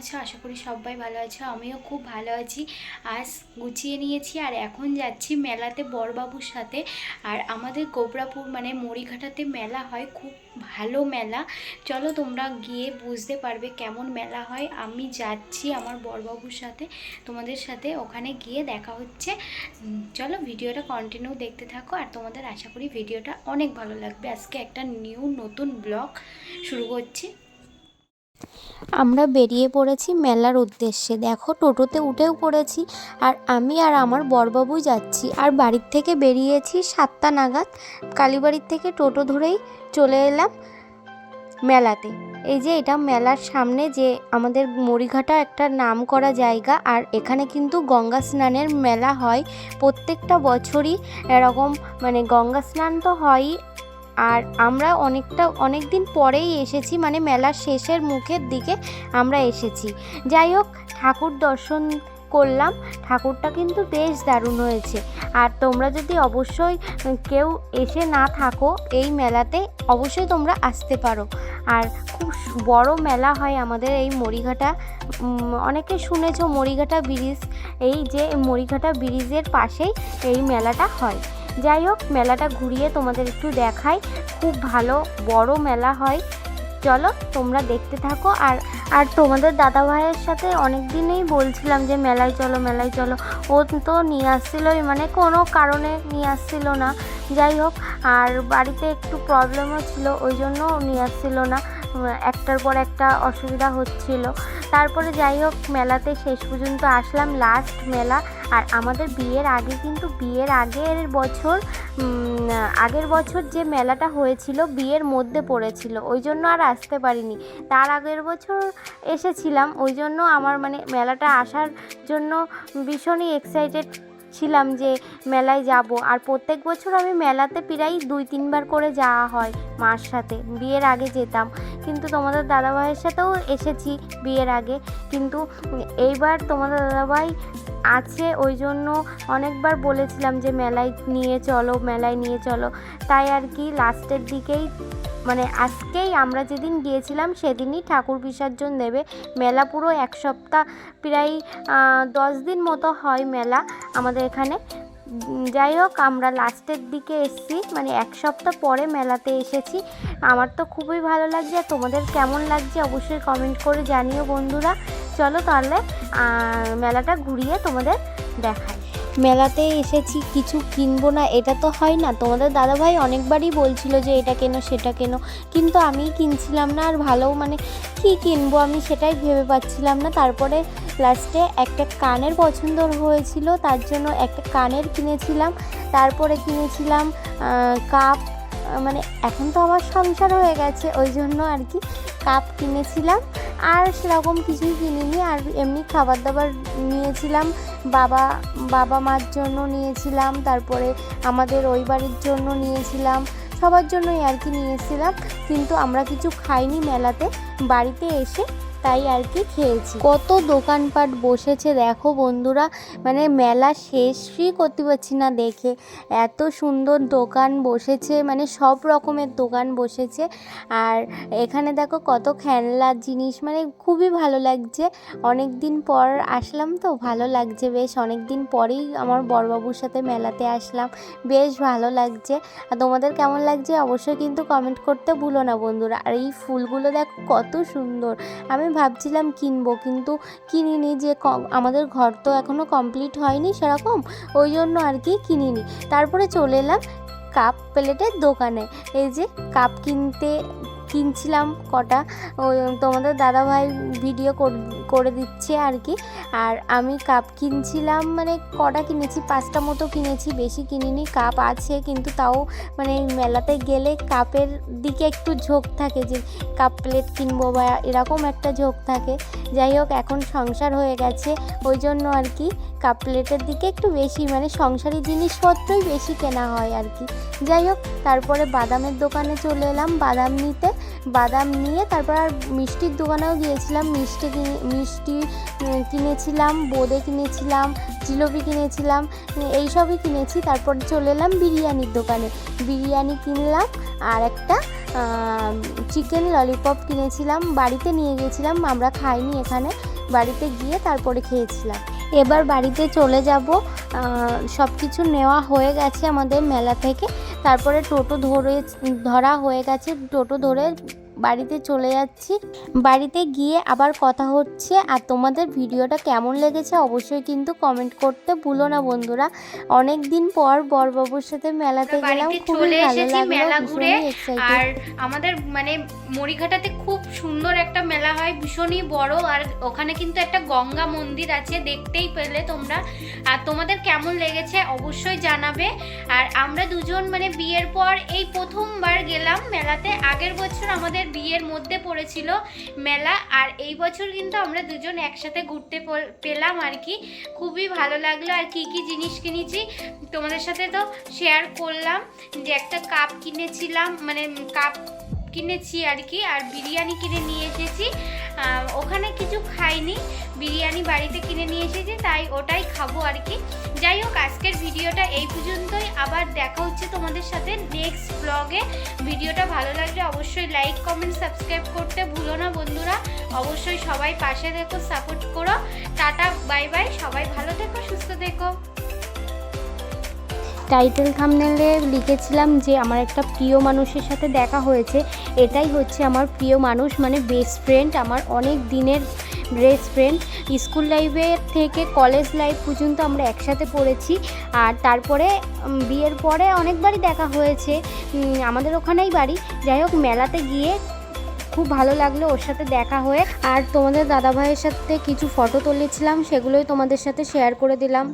আছো? আশা করি সবাই ভালো আছো। আমিও খুব ভালো আছি। আজ গুছিয়ে নিয়েছি আর এখন যাচ্ছি মেলাতে বড়বাবুর সাথে। আর আমাদের গোবরাপুর মানে মরিঘাটাতে মেলা হয়, খুব ভালো মেলা। চলো তোমরা গিয়ে বুঝতে পারবে কেমন মেলা হয়। আমি যাচ্ছি আমার বড়বাবুর সাথে, তোমাদের সাথে। ওখানে গিয়ে দেখা হচ্ছে। চলো ভিডিওটা কন্টিনিউ দেখতে থাকো। আর তোমাদের আশা করি ভিডিওটা অনেক ভালো লাগবে। আজকে একটা নিউ নতুন ব্লগ শুরু করছি। আমরা বেরিয়ে পড়েছি মেলার উদ্দেশ্যে। দেখো, টোটোতে উঠেও পড়েছি আর আমি আর আমার বরবাবু যাচ্ছি। আর বাড়ির থেকে বেরিয়েছি সাতটা নাগাদ। কালীবাড়ির থেকে টোটো ধরেই চলে এলাম মেলাতে। এই যে এটা মেলার সামনে যে আমাদের মরিঘাটা একটা নাম করা জায়গা আর এখানে কিন্তু গঙ্গা স্নানের মেলা হয়। প্রত্যেকটা বছরই এরকম মানে গঙ্গা স্নান তো হয়ই। আর আমরা অনেকটা অনেক দিন পরেই এসেছি মানে মেলার শেষের মুখের দিকে আমরা এসেছি। যাই হোক, ঠাকুর দর্শন করলাম, ঠাকুরটা কিন্তু বেশ দারুণ হয়েছে। আর তোমরা যদি অবশ্যই কেউ এসে না থাকো এই মেলাতে, অবশ্যই তোমরা আসতে পারো। আর খুব বড় মেলা হয় আমাদের এই মরিঘাটা। অনেকে শুনেছো মরিঘাটা ব্রিজ? এই যে মরিঘাটা ব্রিজের পাশেই এই মেলাটা হয়। যাই হোক, মেলাটা ঘুরিয়ে তোমাদের একটু দেখাই। খুব ভালো, বড় মেলা হয়। চলো, তোমরা দেখতে থাকো। আর আর তোমাদের দাদা ভাইয়ের সাথে অনেক দিনেই বলছিলাম যে, মেলায় চলো মেলায় চলো। ও তো নিয়ে আসছিলোই মানে কোনো কারণে নিয়ে আসছিল না। যাই হোক, আর বাড়িতে একটু প্রবলেমও ছিল, ওই জন্য নিয়ে আসছিল না। একটার পর একটা অসুবিধা হচ্ছিল। তারপরে যাই হোক, মেলাতে শেষ পর্যন্ত আসলাম লাস্ট মেলা। আর আমাদের বিয়ের আগে কিন্তু, বিয়ের আগের বছর আগের বছর যে মেলাটা হয়েছিল, বিয়ের মধ্যে পড়েছিল। ওই জন্য আর আসতে পারিনি। তার আগের বছর এসেছিলাম। ওই জন্য আমার মানে মেলাটা আসার জন্য ভীষণই এক্সাইটেড ছিলাম যে মেলায় যাব। আর প্রত্যেক বছর আমি মেলাতে প্রায় দুই, তিনবার করে যাওয়া হয় মার সাথে। বিয়ের আগে যেতাম। কিন্তু তোমাদের দাদাভাইয়ের সাথেও এসেছি বিয়ের আগে। কিন্তু এইবার তোমাদের দাদাভাই আছে, ওই জন্য অনেকবার বলেছিলাম যে মেলায় নিয়ে চলো, মেলায় নিয়ে চলো। তাই আর কি লাস্টের দিকেই মানে আজকেই আমরা যেদিন গিয়েছিলাম সেদিনই ঠাকুর বিসর্জন দেবে। মেলা পুরো এক সপ্তাহ, প্রায় দশ দিন মতো হয় মেলা আমাদের এখানে। যাই হোক, আমরা লাস্টের দিকে এসেছি। মানে এক সপ্তাহ পরে মেলাতে এসেছি। আমার তো খুবই ভালো লাগছে, আর তোমাদের কেমন লাগছে অবশ্যই কমেন্ট করে জানিও বন্ধুরা। চলো তাহলে মেলাটা ঘুরিয়ে তোমাদের দেখাই। মেলাতে এসেছি, কিছু কিনবো না, এটা তো হয় না। তোমাদের দাদাভাই অনেকবারই বলছিল যে এটা কেনো, সেটা কেনো। কিন্তু আমি কিনছিলাম না আর ভালো মানে কি কিনবো আমি সেটাই ভেবে পাচ্ছিলাম না। তারপরে লাস্টে একটা কানের পছন্দ হয়েছিল, তার জন্য একটা কানের কিনেছিলাম। তারপরে কিনেছিলাম কাপ মানে এখন তো আমার সংসার হয়ে গেছে, ওই জন্য আর কি কাপ কিনেছিলাম। আর সেরকম কিছুই কিনিনি, আর এমনি খাবার দাবার নিয়েছিলাম, বাবা বাবা মার জন্য নিয়েছিলাম, তারপরে আমাদের ওই বাড়ির জন্য নিয়েছিলাম, সবার জন্যই আর কি নিয়েছিলাম, কিন্তু আমরা কিছু খাইনি মেলাতে, বাড়িতে এসে তাই আর কি খেয়েছি। কত দোকানপাট বসেছে, দেখো বন্ধুরা। মানে মেলা শেষই করতে পারছি না দেখে। এত সুন্দর দোকান বসেছে মানে সব রকমের দোকান বসেছে। আর এখানে দেখো কত খেলনার জিনিস মানে খুবই ভালো লাগছে। অনেক দিন পর আসলাম তো, ভালো লাগছে বেশ। অনেক দিন পরেই আমার বড়বাবুর সাথে মেলাতে আসলাম, বেশ ভালো লাগছে। আর তোমাদের কেমন লাগছে অবশ্যই কিন্তু কমেন্ট করতে ভুলো না বন্ধুরা। আর এই ফুলগুলো দেখো কত সুন্দর। আমি ভাবছিলাম কিনবো, কিন্তু কিনিনি যে আমাদের ঘর তো এখনও কমপ্লিট হয়নি সেরকম, ওই জন্য আর কি কিনিনি। তারপরে চলে এলাম কাপ প্লেটের দোকানে, এই যে কাপ কিনতে, কিনছিলাম কটা, ওই তোমাদের দাদাভাই ভিডিও করে দিচ্ছে আর কি। আর আমি কাপ কিনছিলাম মানে কটা কিনেছি? পাঁচটা মতো কিনেছি, বেশি কিনিনি। কাপ আছে, কিন্তু তাও মানে মেলাতে গেলে কাপের দিকে একটু ঝোঁক থাকে যে কাপ প্লেট কিনবো বা এরকম একটা ঝোঁক থাকে। যাই হোক, এখন সংসার হয়ে গেছে। ওই জন্য আর কি কাপ প্লেটের দিকে একটু বেশি মানে সংসারি জিনিসপত্রই বেশি কেনা হয় আর কি। যাই হোক, তারপরে বাদামের দোকানে চলে এলাম। বাদাম নিতে, বাদাম নিয়ে তারপর আর মিষ্টির দোকানেও গিয়েছিলাম। মিষ্টি কিনে- মিষ্টি কিনেছিলাম, বোঁদে কিনেছিলাম, জিলিপি কিনেছিলাম, এইসবই কিনেছি। তারপর চলে এলাম বিরিয়ানির দোকানে। বিরিয়ানি কিনলাম আর একটা চিকেন ললিপপ কিনেছিলাম। বাড়িতে নিয়ে গেছিলাম, আমরা খাইনি এখানে। বাড়িতে গিয়ে তারপরে খেয়েছিলাম। এবার বাড়িতে চলে যাব। সব কিছু নেওয়া হয়ে গেছে আমাদের মেলা থেকে। তারপরে টোটো ধরে, ধরা হয়ে গেছে। টোটো ধরে বাড়িতে চলে যাচ্ছি। বাড়িতে গিয়ে আবার কথা হচ্ছে। আর তোমাদের ভিডিওটা কেমন লেগেছে অবশ্যই কিন্তু কমেন্ট করতে ভুলো না বন্ধুরা। অনেক দিন পর বরবাবুর সাথে মেলাতে গেলাম। চলে ভালো এসেছি লাগল মেলা ঘুরে। আর আমাদের মানে মরিঘাটাতে খুব সুন্দর একটা মেলা হয় ভীষণই বড়। আর ওখানে কিন্তু একটা গঙ্গা মন্দির আছে দেখতেই পেলে তোমরা। আর তোমাদের কেমন লেগেছে অবশ্যই জানাবে। আর আমরা দুজন মানে বিয়ের পর এই প্রথমবার গেলাম মেলাতে। আগের বছর আমাদের বিয়ের মধ্যে পড়েছিল মেলা, আর এই বছর কিন্তু আমরা দুজন একসাথে ঘুরতে পেলাম আর কি। খুবই ভালো লাগল, আর কি কি জিনিস কিনেছি তোমাদের সাথে তো শেয়ার করলাম। যে একটা কাপ কিনেছিলাম মানে কাপ কিনেছি আর কি, আর বিরিয়ানি কিনে নিয়ে এসেছি। ওখানে কিছু খাইনি, বিরিয়ানি বাড়িতে কিনে নিয়ে এসেছি, তাই ওটাই খাব আর কি। যাই হোক, আজকের ভিডিওটা এই পর্যন্তই। আবার দেখা হচ্ছে তোমাদের সাথে নেক্সট ব্লগে ভিডিওটা ভালো লাগলে অবশ্যই লাইক কমেন্ট সাবস্ক্রাইব করতে ভুলো না বন্ধুরা। অবশ্যই সবাই পাশে দেখো সাপোর্ট করো। টাটা বাই বাই সবাই ভালো থেকো, সুস্থ থেকো। টাইটেল থামনেলে লিখেছিলাম যে আমার একটা প্রিয় মানুষের সাথে দেখা হয়েছে। এটাই হচ্ছে আমার প্রিয় মানুষ মানে বেস্ট ফ্রেন্ড আমার অনেক দিনের বেস্ট ফ্রেন্ড স্কুল লাইফের থেকে কলেজ লাইফ পর্যন্ত আমরা একসাথে পড়েছি। আর তারপরে বিয়ের পরে অনেকবারই দেখা হয়েছে। আমাদের ওখানেই বাড়ি। যাই হোক, মেলাতে গিয়ে খুব ভালো লাগল ওর সাথে দেখা হয়ে। আর তোমাদের দাদাভাইয়ের সাথে কিছু ফটো তুলেছিলাম, সেগুলোই তোমাদের সাথে শেয়ার করে দিলাম।